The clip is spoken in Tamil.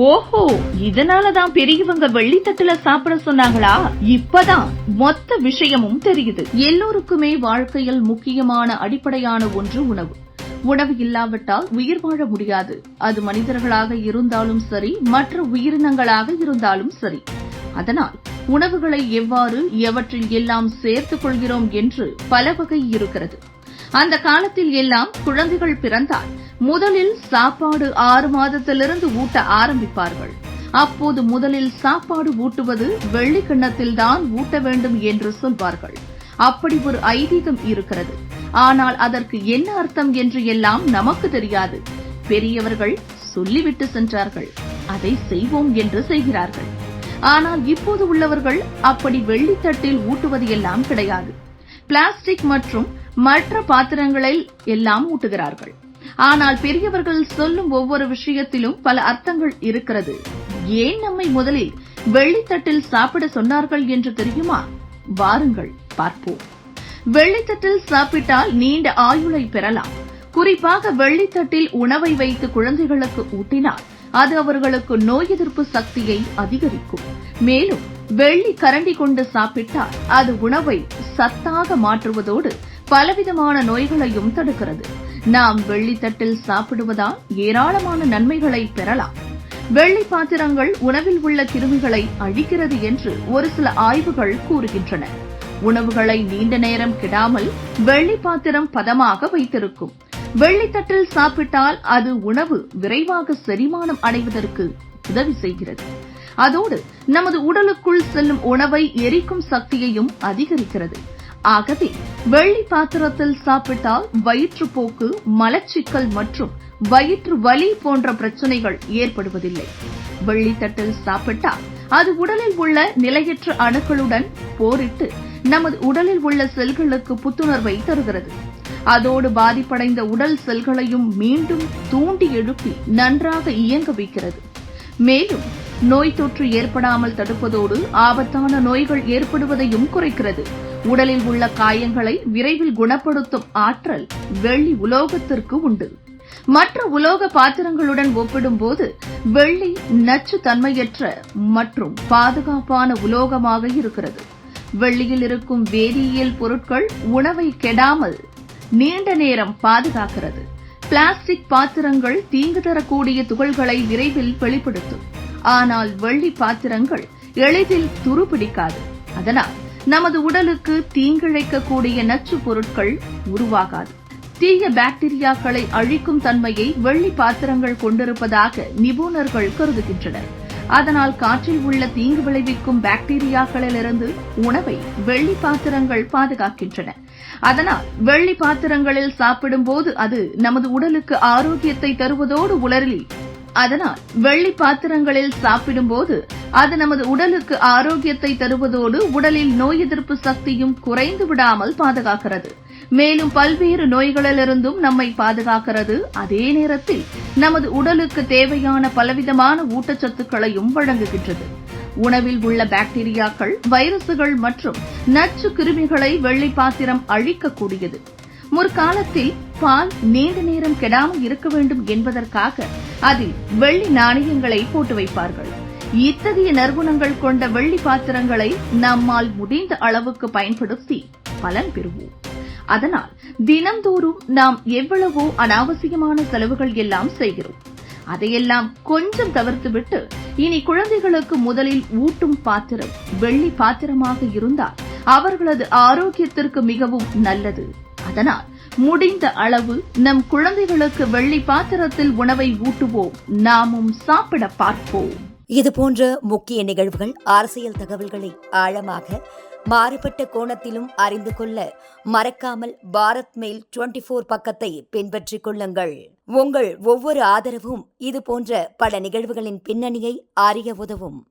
ஓஹோ இதனாலதான் பெரியவங்க வெள்ளித்தட்டுல சாப்பிட சொன்னாங்களா? இப்பதான் மொத்த விஷயமும் தெரியுது. எல்லோருக்குமே வாழ்க்கையில் முக்கியமான அடிப்படையான ஒன்று உணவு. உணவு இல்லாவிட்டால் உயிர் வாழ முடியாது. அது மனிதர்களாக இருந்தாலும் சரி மற்ற உயிரினங்களாக இருந்தாலும் சரி. அதனால் உணவுகளை எவ்வாறு எவற்றில் எல்லாம் சேர்த்துக் கொள்கிறோம் என்று பல வகை இருக்கிறது. அந்த காலத்தில் எல்லாம் குழந்தைகள் பிறந்தால் முதலில் சாப்பாடு ஆறு மாதத்திலிருந்து ஊட்ட ஆரம்பிப்பார்கள். அப்போது முதலில் சாப்பாடு ஊட்டுவது வெள்ளி கிண்ணத்தில்தான் ஊட்ட வேண்டும் என்று சொல்வார்கள். அப்படி ஒரு ஐதீகம் இருக்கிறது. ஆனால் அதற்கு என்ன அர்த்தம் என்று எல்லாம் நமக்கு தெரியாது. பெரியவர்கள் சொல்லிவிட்டு சென்றார்கள். அதை செய்வோம் என்று செய்கிறார்கள். ஆனால் இப்போது உள்ளவர்கள் அப்படி வெள்ளித்தட்டில் ஊட்டுவது எல்லாம் கிடையாது. பிளாஸ்டிக் மற்றும் மற்ற பாத்திரங்களில் எல்லாம் ஊட்டுகிறார்கள். ஆனால் பெரியவர்கள் சொல்லும் ஒவ்வொரு விஷயத்திலும் பல அர்த்தங்கள் இருக்கிறது. ஏன் நம்மை முதலில் வெள்ளித்தட்டில் சாப்பிட சொன்னார்கள் என்று தெரியுமா? வாருங்கள் பார்ப்போம். வெள்ளித்தட்டில் சாப்பிட்டால் நீண்ட ஆயுளை பெறலாம். குறிப்பாக வெள்ளித்தட்டில் உணவை வைத்து குழந்தைகளுக்கு ஊட்டினால் அது அவர்களுக்கு நோய் எதிர்ப்பு சக்தியை அதிகரிக்கும். மேலும் வெள்ளி கரண்டி கொண்டு சாப்பிட்டால் அது உணவை சத்தாக மாற்றுவதோடு பலவிதமான நோய்களையும் தடுக்கிறது. நாம் வெள்ளித்தட்டில் சாப்பிடுவதால் ஏராளமான நன்மைகளை பெறலாம். வெள்ளி பாத்திரங்கள் உணவில் உள்ள கிருமிகளை அழிக்கிறது என்று ஒரு சில ஆய்வுகள் கூறுகின்றன. உணவுகளை நீண்ட நேரம் கிடாமல் வெள்ளி பாத்திரம் பதமாக வைத்திருக்கும். வெள்ளித்தட்டில் சாப்பிட்டால் அது உணவு விரைவாக செரிமானம் அடைவதற்கு உதவி செய்கிறது. அதோடு நமது உடலுக்குள் செல்லும் உணவை எரிக்கும் சக்தியையும் அதிகரிக்கிறது. ஆகவே வெள்ளி பாத்திரத்தில் சாப்பிட்டால் வயிற்றுப்போக்கு மலச்சிக்கல் மற்றும் வயிற்று வலி போன்ற பிரச்சனைகள் ஏற்படுவதில்லை. வெள்ளித்தட்டில் சாப்பிட்டால் அது உடலில் உள்ள நிலையற்ற அணுக்களுடன் போரிட்டு நமது உடலில் உள்ள செல்களுக்கு புத்துணர்வை தருகிறது. அதோடு பாதிப்படைந்த உடல் செல்களையும் மீண்டும் தூண்டி எழுப்பி நன்றாக இயங்க வைக்கிறது. மேலும் நோய் தொற்று ஏற்படாமல் தடுப்பதோடு ஆபத்தான நோய்கள் ஏற்படுவதையும் குறைக்கிறது. உடலில் உள்ள காயங்களை விரைவில் குணப்படுத்தும் ஆற்றல் வெள்ளி உலோகத்திற்கு உண்டு. மற்ற உலோக பாத்திரங்களுடன் ஒப்பிடும்போது வெள்ளி நச்சு தன்மையற்ற மற்றும் பாதுகாப்பான உலோகமாக இருக்கிறது. வெள்ளியில் இருக்கும் வேதியியல் பொருட்கள் உணவை கெடாமல் நீண்ட நேரம் பாதுகாக்கிறது. பிளாஸ்டிக் பாத்திரங்கள் தீங்கு தரக்கூடிய துகள்களை விரைவில் வெளிப்படுத்தும். ஆனால் வெள்ளி பாத்திரங்கள் எளிதில் துருபிடிக்காது அதனால் நமது உடலுக்கு தீங்கிழைக்கக்கூடிய நச்சு பொருட்கள் உருவாகாது. தீய பாக்டீரியாக்களை அழிக்கும் தன்மையை வெள்ளி பாத்திரங்கள் கொண்டிருப்பதாக நிபுணர்கள் கருதுகின்றனர். அதனால் காற்றில் உள்ள தீங்கு விளைவிக்கும் பாக்டீரியாக்களிலிருந்து உணவை வெள்ளி பாத்திரங்கள் பாதுகாக்கின்றன. அதனால் வெள்ளி பாத்திரங்களில் சாப்பிடும்போது அது நமது உடலுக்கு ஆரோக்கியத்தை தருவதோடு உலரில் அதனால் வெள்ளி பாத்திரங்களில் சாப்பிடும்போது அது நமது உடலுக்கு ஆரோக்கியத்தை தருவதோடு உடலில் நோய் எதிர்ப்பு சக்தியும் குறைந்து விடாமல் பாதுகாக்கிறது. மேலும் பல்வேறு நோய்களிலிருந்தும் நம்மை பாதுகாக்கிறது. அதே நேரத்தில் நமது உடலுக்கு தேவையான பலவிதமான ஊட்டச்சத்துக்களையும் வழங்குகின்றது. உணவில் உள்ள பாக்டீரியாக்கள் வைரசுகள் மற்றும் நச்சு கிருமிகளை வெள்ளி பாத்திரம் அழிக்கக்கூடியது. முற்காலத்தில் பால் நீண்ட நேரம் கெடாமல் இருக்க வேண்டும் என்பதற்காக அதில் வெள்ளி நாணயங்களை போட்டு வைப்பார்கள். இத்தகைய நற்குணங்கள் கொண்ட வெள்ளி பாத்திரங்களை நம்மால் முடிந்த அளவுக்கு பயன்படுத்தி பலன் பெறுவோம். அதனால் தினந்தோறும் நாம் எவ்வளவோ அனாவசியமான செலவுகள் எல்லாம் செய்கிறோம். அதையெல்லாம் கொஞ்சம் தவிர்த்துவிட்டு இனி குழந்தைகளுக்கு முதலில் ஊட்டும் பாத்திரம் வெள்ளி பாத்திரமாக இருந்தால் அவர்களது ஆரோக்கியத்திற்கு மிகவும் நல்லது. அதனால் முடிந்த அளவு நம் குழந்தைகளுக்கு வெள்ளி பாத்திரத்தில் உணவை ஊட்டுவோம். நாமும் சாப்பிட பார்ப்போம். இது போன்ற முக்கிய நிகழ்வுகள் அரசியல் தகவல்களை ஆழமாக மாறுபட்ட கோணத்திலும் அறிந்து கொள்ள மறக்காமல் பாரத் மெயில் டுவெண்டி போர் பக்கத்தை பின்பற்றிக் கொள்ளுங்கள். உங்கள் ஒவ்வொரு ஆதரவும் இது போன்ற பல நிகழ்வுகளின் பின்னணியை அறிய உதவும்.